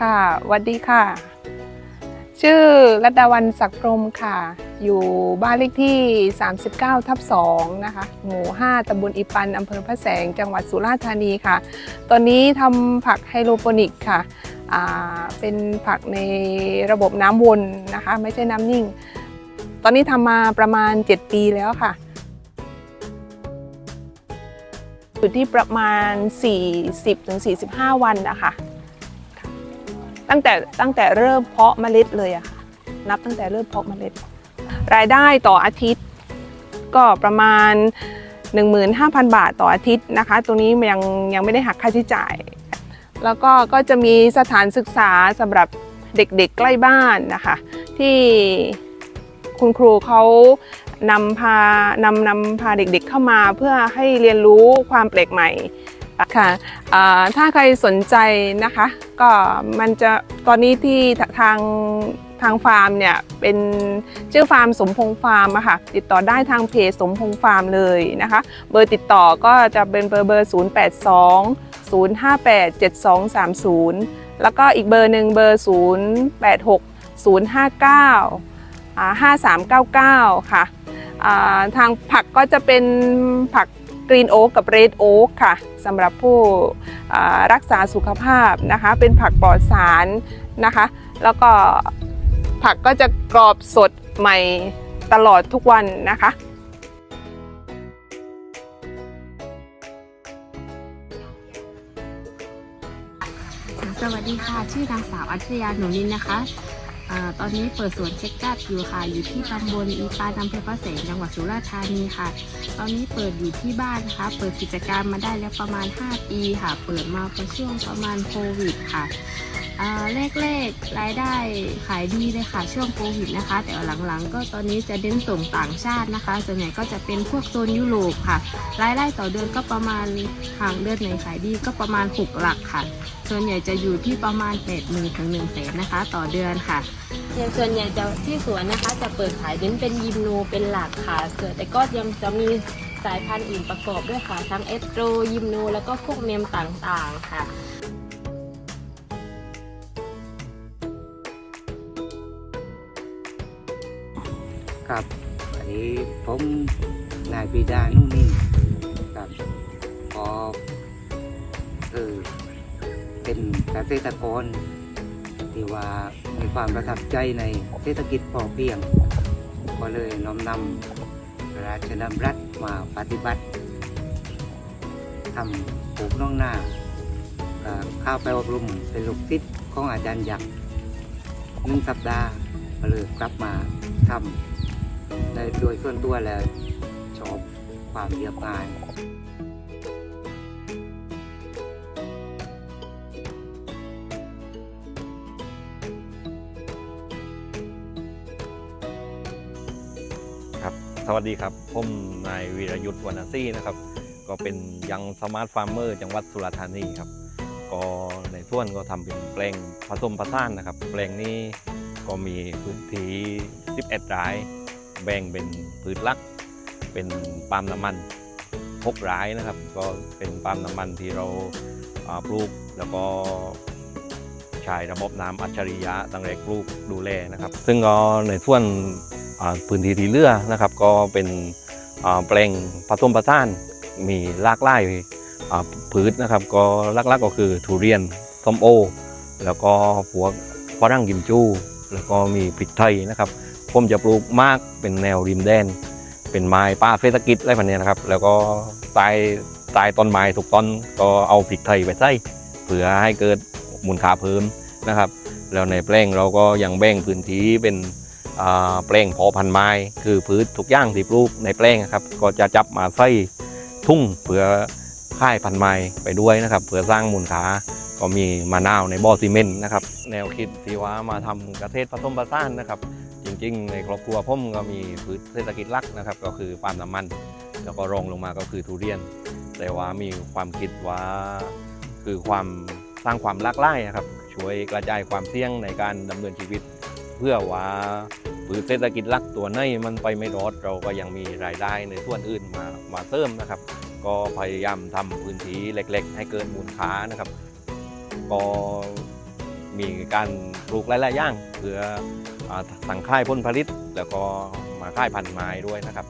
ค่ะวัสดีค่ะ ชื่อรัตดาวันศักดิ์พรมค่ะ อยู่บ้านเลขที่ 39 ทับ 2 นะคะ หมู่ 5ตำบลอีปันอำเภอพระแสง จังหวัดสุราษฎร์ธานีค่ะ ตอนนี้ทำผักไฮโดรโปนิกค่ะ เป็นผักในระบบน้ำวนนะคะ ไม่ใช่น้ำนิ่ง ตอนนี้ทำมาประมาณ 7 ปีแล้วค่ะอยู่ที่ประมาณ 40-45 วันนะคะ ตั้งแต่ตั้งแต่เริ่มเพาะเมล็ดเลยอะค่ะนับตั้งแต่เริ่มเพาะเมล็ด รายได้ต่ออาทิตย์ ก็ประมาณ 15,000 บาทต่ออาทิตย์นะคะ ตรงนี้ยังยังไม่ได้หักค่าใช้จ่าย แล้วก็ก็จะมีสถานศึกษาสำหรับเด็กๆใกล้บ้านนะคะ ที่คุณครูเขานำพานำนำพาเด็กๆเข้ามาเพื่อให้เรียนรู้ความแปลกใหม่ ค่ะถ้าใครสนใจนะคะ ก็มันจะตอนนี้ที่ทางทางฟาร์มเนี่ยเป็นชื่อฟาร์มสมพงษ์ฟาร์มอะค่ะติดต่อได้ทางเพจสมพงษ์ฟาร์มเลยนะคะ เบอร์ติดต่อก็จะเป็นเบอร์เบอร์ 082 058 7230 แล้วก็อีกเบอร์หนึ่งเบอร์ 086 059อ่า5399 ค่ะอ่าทางผักก็จะเป็นผัก กรีนโอ๊กกับเรดโอ๊กค่ะสำหรับผู้รักษาสุขภาพนะคะ เป็นผักปลอดสารนะคะ แล้วก็ผักก็จะกรอบสดใหม่ตลอดทุกวันนะคะสวัสดีค่ะ ชื่อนางสาวอัจฉริยาหนูนินนะคะ อตอนนี้เปิดสวนเช็คกัดอยู่ค่ะ อยู่ที่ตำบลอีปานอำเภอพระแสงจังหวัดสุราษฎร์ธานีค่ะ ตอนนี้เปิดอยู่ที่บ้านนะคะ เปิดกิจการมาได้แล้วประมาณ 5 ปีค่ะ เปิดมาเป็นช่วงประมาณโควิดค่ะอ่าแรกๆรายได้ขายดีเลยค่ะช่วงโควิดนะคะ แต่หลังๆ ก็ตอนนี้จะเน้นส่งต่างชาตินะคะ ส่วนใหญ่ก็จะเป็นพวกโซนยุโรปค่ะ รายได้ต่อเดือนก็ประมาณห่างเดือนไหนขายดีก็ประมาณ6หลักค่ะ ส่วนใหญ่จะอยู่ที่ประมาณ8ปดหมื่นถึงหนึ่งแสนนะคะ ต่อเดือนค่ะ ส่วนใหญ่จะที่สวนนะคะ จะเปิดขายเน้นเป็นยิมโนเป็นหลักค่ะส่วนแต่ก็ยังจะมีสายพันธุ์อื่นประกอบด้วยค่ะ ทั้งเอสโตรยิมโน แล้วก็พวกเมมต่างๆค่ะครับอันนี้ผมนายปีดานุ่นนิ่มครับพอเออเป็นเกษตรกร ที่ว่ามีความประทับใจในเศรษฐกิจพอเพียง ก็เลยน้อมนำราชดำรัสมาปฏิบัติทำปลูกน้องนาข้าไปอบรมเป็นลูกศิษย์ของอาจารย์ยักษ์หนึ่งสัปดาห์ก็เลยกลับมาทำในโดยส่วนตัวแล้วชอบความเรียบง่าย สวัสดีครับ ผมนายวีรยุทธ์วรรณศรีนะครับ ก็เป็นยังสมาร์ทฟาร์มเมอร์จังหวัดสุราษฎร์ธานีครับ ก็ในส่วนก็ทำเป็นแปลงผสมผสานนะครับ แปลงนี้ก็มีพื้นที่ 11ไร่แบ่งเป็นพืชลัก เป็นปาล์มน้ำมัน6ไร่นะครับ ก็เป็นปาล์มน้ำมันที่เราปลูกแล้วก็ใช้ระบบน้ำอัจฉริยะตั้งแต่ปลูกดูแลนะครับ ซึ่งก็ในส่วน พื้นที่ที่เลือนะครับ ก็เป็นแปลงผสมผสานมีลากหลายอ่าพืชนะครับ ก็ลักๆก็คือทุเรียนส้มโอ แล้วก็พวกฝรั่งกิมจู แล้วก็มีพริกไทยนะครับผมจะปลูกมากเป็นแนวริมแดน เป็นไม้ป่าเศรษฐกิจอะไรแบบนี้นะครับ แล้วก็ต้ใต้ต้นไม้ทุกต้นก็เอาพริกไทยไปใส่เพื่อให้เกิดมูลค่าเพิ่มนะครับ แล้วในแปลงเราก็ยังแบ่งพื้นที่เป็น แปลงพอพันไม้ คือพืชทุกอย่างที่ปลูกในแปลงครับ ก็จะจับมาใส่ทุ่งเพื่อค่ายพันไม้ไปด้วยนะครับ เพื่อสร้างมูลค่าก็มีมะนาวในบ่อซีเมนต์นะครับ แนวคิดที่ว่ามาทำเกษตรผสมผสานนะครับ จริงๆ ในครอบครัวผมก็มีพืชเศรษฐกิจหลักนะครับ ก็คือปาล์มน้ำมัน แล้วก็รองลงมาก็คือทุเรียน แต่ว่ามีความคิดว่าคือความสร้างความหลากหลายนะครับ ช่วยกระจายความเสี่ยงในการดำเนินชีวิต เพื่อว่า พืชเศรษฐกิจลักตัวในมันไปไม่รอดเราก็ยังมีรายได้ในส่วนอื่นมามาเสริมนะครับ ก็พยายามทำพื้นที่เล็ก ๆ ให้เกินมูลค่านะครับ ก็มีการปลูกหลายๆอย่างเพื่ออสั่งค่ายผลผลิต แล้วก็มาค่ายพันธุ์ไม้ด้วยนะครับ